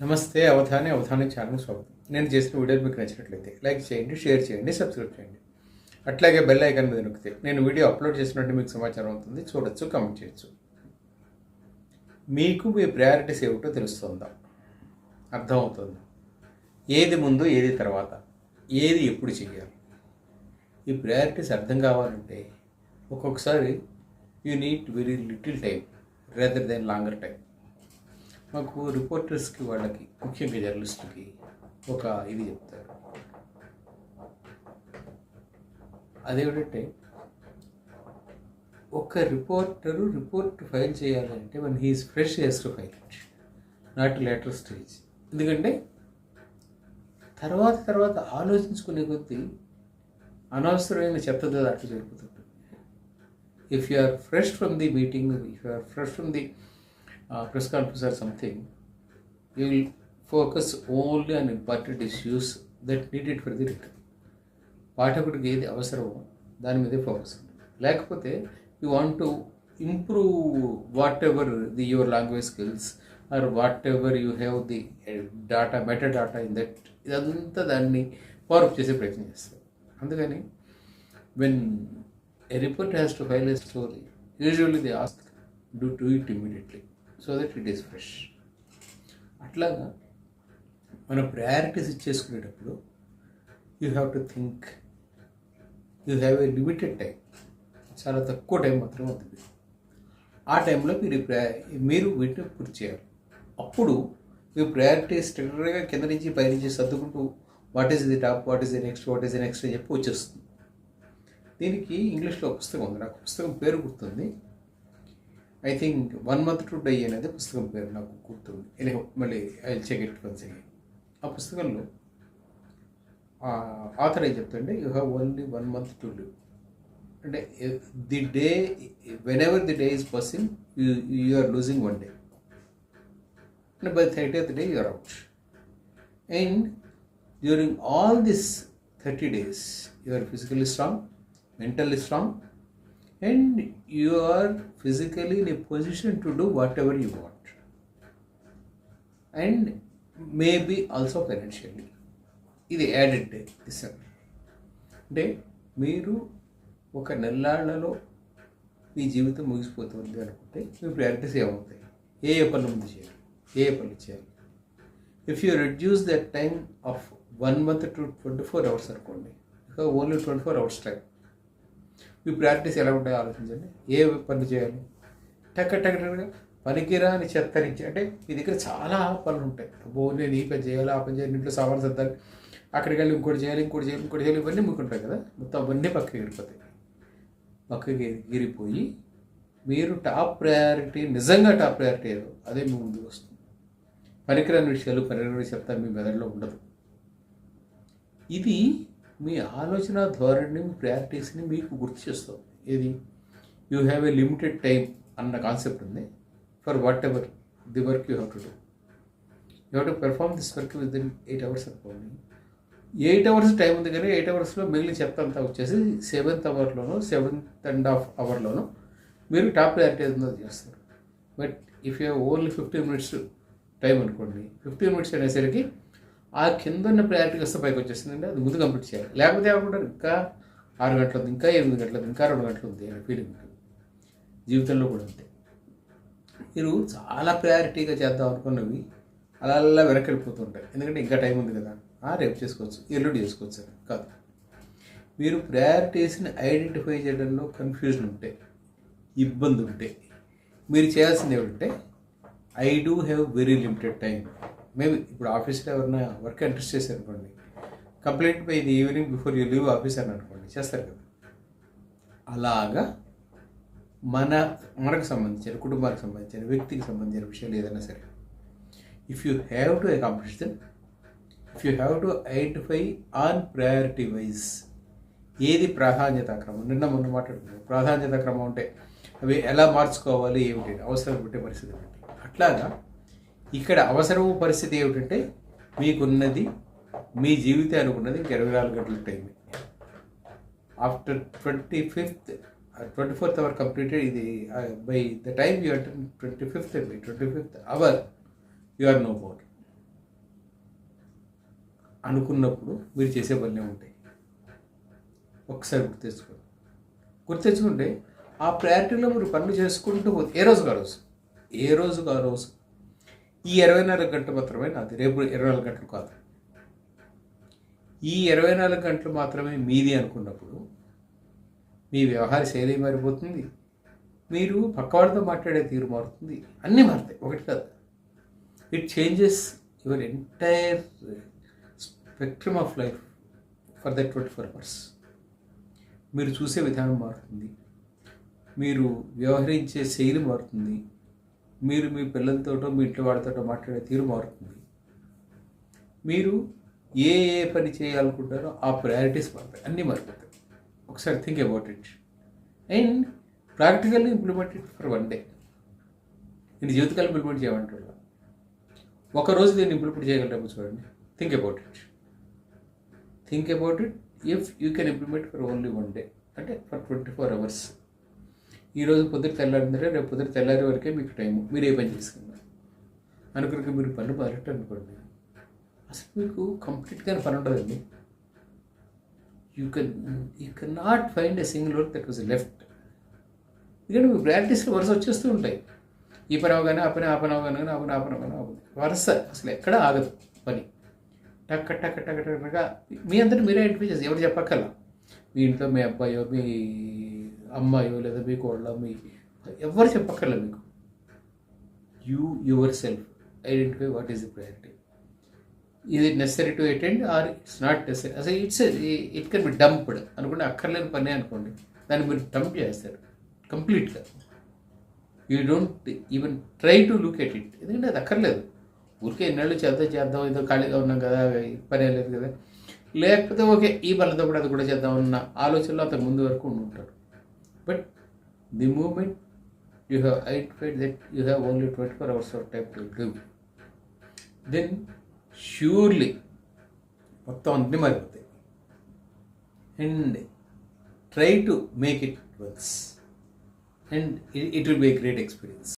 నమస్తే అవధాని అవధాని ఛానల్ స్వాగతం. నేను చేసిన వీడియోలు మీకు నచ్చినట్లయితే లైక్ చేయండి షేర్ చేయండి సబ్స్క్రైబ్ చేయండి. అట్లాగే బెల్ ఐకాన్ మీద నొక్కితే నేను వీడియో అప్లోడ్ చేసినట్టు మీకు సమాచారం అవుతుంది చూడొచ్చు కామెంట్ చేయొచ్చు. మీకు మీ ప్రయారిటీస్ ఏమిటో తెలుస్తుందా? అర్థమవుతుంది? ఏది ముందు ఏది తర్వాత? ఏది ఎప్పుడు చేయాలి ఈ ప్రయారిటీస్ అర్థం కావాలంటే ఒక్కొక్కసారి you need very little time rather than longer time మాకు రిపోర్టర్స్కి వాళ్ళకి ముఖ్యంగా జర్నలిస్టులకి ఒక ఇది చెప్తారు. అదేమిటంటే ఒక రిపోర్టరు రిపోర్ట్ ఫైల్ చేయాలంటే మన he's fresh he's to file it not later stage ఎందుకంటే తర్వాత తర్వాత ఆలోచించుకునే కొద్దీ అనవసరమైన చెత్త దాంట్లో జరిగిపోతుంటుంది if you are fresh from the meeting if you are fresh from the press conference or something you will focus only on important issues that needed for the return పాఠకుడికి ఏది అవసరమో దాని మీదే ఫోకస్ లేకపోతే you want to improve whatever the your language skills or what ever you have the data matter data in that ఇదంతా దాన్ని power up చేసే ప్రయత్నం చేస్తారు అందుకని when a report has to file a story usually the ask do to it immediately so that it is fresh అట్లాగా మన priorities ఇచ్చేసుకునేటప్పుడు you have to think you have a limited time చాలా తక్కువ time మాత్రమే ఉంటుంది. ఆ టైంలో మీరు ప్రయా మీరు వీటిని పూర్తి చేయాలి. అప్పుడు మీ ప్రయారిటీస్ స్ట్రక్చర్గా కింద నుంచి పైనుంచి సర్దుకుంటూ what is the top what is the next what is the next అని చెప్పి వచ్చేస్తుంది. దీనికి ఇంగ్లీష్లో పుస్తకం ఉంది. నాకు పుస్తకం పేరు గుర్తుంది. I think one month to die అనేది పుస్తకం పేరు నాకు గుర్తుంది. ఎనీ మళ్ళీ I check it once again ఆ పుస్తకంలో ఆథర్ ఏం చెప్తుంటే you have only one month to live అంటే the day whenever the day is passing you you are losing one day and by thirty day you're out and during all this thirty days you are physically strong mentally strong and you are physically in a position to do whatever you want. And maybe also financially. ఇది added day December అంటే మీరు ఒక నెల్లాళ్ళలో మీ జీవితం ముగిసిపోతుంది అనుకుంటే మీ priorities ఏమవుతాయి? ఏ ఏ పనులు ముందు చేయాలి? ఏ ఏ పనులు చేయాలి? If you reduce that time of one month to twenty four hours అనుకోండి. Only twenty four hours time మీ ప్రాక్టీస్ ఎలా ఉంటాయో ఆలోచించండి. ఏ పనులు చేయాలి? టక్క టక్క టక్క పనికిరాని చెత్త నుంచి అంటే మీ దగ్గర చాలా పనులు ఉంటాయి. అబ్బో నేను ఈ పని చేయాలి ఆ పని చేయాలి ఇంట్లో సామాన్ సర్దాలి అక్కడికి వెళ్ళి ఇంకోటి చేయాలి ఇంకోటి చేయాలి ఇంకోటి చేయాలి ఇవన్నీ మీకు ఉంటాయి కదా. మొత్తం అవన్నీ పక్కకి ఎగిరిపోతాయి పక్కకి ఎగిరిపోయి మీరు టాప్ ప్రయారిటీ నిజంగా టాప్ ప్రయారిటీ ఏదో అదే మీ ముందుకు వస్తుంది. పనికిరాని విషయాలు పనికిరాని చెప్తా మీ మెదడులో ఉండదు. ఇది మీ ఆలోచన ధోరణిని మీ ప్రయారిటీస్ని మీకు గుర్తు చేస్తుంది. ఏది? You have a limited time అన్న కాన్సెప్ట్ ఉంది. For whatever the work you have to do you have to perform this work within eight hours అనుకోండి ఎయిట్ అవర్స్ టైం ఉంది కానీ ఎయిట్ అవర్స్లో మిగిలిన చెప్తా అంతా వచ్చేసి సెవెంత్ అవర్లోనో సెవెంత్ అండ్ హాఫ్ అవర్లోనో మీరు టాప్ ప్రయారిటీ ఏదో చేస్తారు. But if you only fifteen minutes time అనుకోండి ఫిఫ్టీన్ మినిట్స్ అనేసరికి ఆ కింద ఉన్న ప్రయారిటీ వస్తే పైకి వచ్చేసిందండి అది ముందు కంప్లీట్ చేయాలి. లేకపోతే ఏమనుకుంటారు? ఇంకా ఆరు గంటలు ఇంకా ఎనిమిది గంటలు ఇంకా రెండు గంటలు ఉంది అనే ఫీలింగ్ జీవితంలో కూడా అంతే. మీరు చాలా ప్రయారిటీగా చేద్దాం అనుకున్నవి అలా అలా వెనకెళ్ళిపోతుంటాయి ఎందుకంటే ఇంకా టైం ఉంది కదా. రేపు చేసుకోవచ్చు ఎల్లుండి చేసుకోవచ్చు అని కాదు. మీరు ప్రయారిటీస్ని ఐడెంటిఫై చేయడంలో కన్ఫ్యూజన్ ఉంటే ఇబ్బంది ఉంటే మీరు చేయాల్సింది ఏమిటంటే I do have very limited time maybe ఇప్పుడు ఆఫీస్లో ఎవరైనా వర్క్ ఇంట్రెస్ట్ చేశారనుకోండి అనుకోండి complete by the evening before you leave office అని అనుకోండి చేస్తారు కదా. అలాగా మన మనకు సంబంధించిన కుటుంబానికి సంబంధించిన వ్యక్తికి సంబంధించిన విషయాలు ఏదైనా సరే. If you have to accomplish then if you have to identify on priority wise ఏది ప్రాధాన్యత క్రమం నిన్న మొన్న మాట్లాడుకున్నాం ప్రాధాన్యత క్రమం అంటే అవి ఎలా మార్చుకోవాలి ఏమిటి అవసరం పెట్టే పరిస్థితి అట్లాగా ఇక్కడ అవసరము పరిస్థితి ఏమిటంటే మీకున్నది మీ జీవితానికి ఉన్నది ఇంక ఇరవై నాలుగు గంటల time after twenty fifth twenty fourth hour completed ఇది by the time you attend twenty fifth by twenty fifth hour you are no more అనుకున్నప్పుడు మీరు చేసే పనులే ఉంటాయి. ఒకసారి గుర్తు తెచ్చుకోండి గుర్తు తెచ్చుకుంటే ఆ ప్రయారిటీలో మీరు పనులు చేసుకుంటూ పోతే ఏ రోజు ఆ ఏ రోజు ఆ ఈ ఇరవై నాలుగు గంటలు మాత్రమే నాది. రేపు ఇరవై నాలుగు గంటలు కాదు. ఈ ఇరవై నాలుగు గంటలు మాత్రమే మీది అనుకున్నప్పుడు మీ వ్యవహార శైలి మారిపోతుంది. మీరు పక్కవాడితో మాట్లాడే తీరు మారుతుంది. అన్నీ మారుతాయి. ఒకటి కాదు. It changes your entire spectrum of life for that twenty four hours మీరు చూసే విధానం మారుతుంది. మీరు వ్యవహరించే శైలి మారుతుంది. మీరు మీ పిల్లలతోటో మీ ఇంట్లో వాళ్ళతోటో మాట్లాడే తీరు మారుతుంది. మీరు ఏ ఏ పని చేయాలనుకుంటారో ఆ ప్రయారిటీస్ మారుతాయి. అన్నీ మారిపోతాయి. ఒకసారి think about it and practically implement it for one day నేను జీవితకాలం ఇంప్లిమెంట్ చేయమంటున్నా ఒక రోజు దీన్ని ఇంప్లిమెంట్ చేయగలరేమో చూడండి. Think about it think about it if you can implement for only one day అంటే ఫర్ ట్వంటీ ఫోర్ అవర్స్ ఈరోజు పొద్దున తెల్లారిందంటే రేపు పొద్దున తెల్లారి వరకే మీకు టైం మీరు ఏ పని చేసుకున్నారు? అనుకున్న మీరు పనులు మొదలెట్టు అనుకోండి. అసలు మీకు కంప్లీట్గా పని ఉండదండి you can you can not find a single work that was left ఎందుకంటే మీ ప్రాక్టీస్లో వరుస వచ్చేస్తూ ఉంటాయి. ఈ పని అవగానే ఆ పని ఆ పని అవగానే ఆ పని ఆ పని అవగానే అవుతుంది. వరుస అసలు ఎక్కడ ఆగదు పని. టక్ టక్ టక్ టక్గా మీ అందరూ మీరే ఐడెంటిఫై చేసి ఎవరు చెప్పక్కల మీ ఇంట్లో మీ అబ్బాయో మీ అమ్మాయో లేదా మీ కోళ్ళ మీ ఎవరు చెప్పక్కర్లేదు మీకు. You yourself identify what is the priority ఇది necessary to attend or it's not necessary అసలు it's it can be dumped అనుకుంటే అక్కర్లేని పని అనుకోండి దాన్ని మీరు డంప్ చేస్తారు. కంప్లీట్గా you don't even try to look at it ఎందుకంటే అది అక్కర్లేదు. ఊరికే ఎన్నెళ్ళు చేద్దాం చేద్దాం ఏదో ఖాళీగా ఉన్నాం కదా పని లేదు కదా. లేకపోతే ఓకే ఈ పనులతో కూడా అది కూడా చేద్దాం అన్న ఆలోచనలో అంత ముందు వరకు ఉండి ఉంటాడు but the moment you have identified that you have only twenty four hours of type to give then surely మొత్తం అన్నీ మారిపోతాయి. And try to make it works and it will be a great experience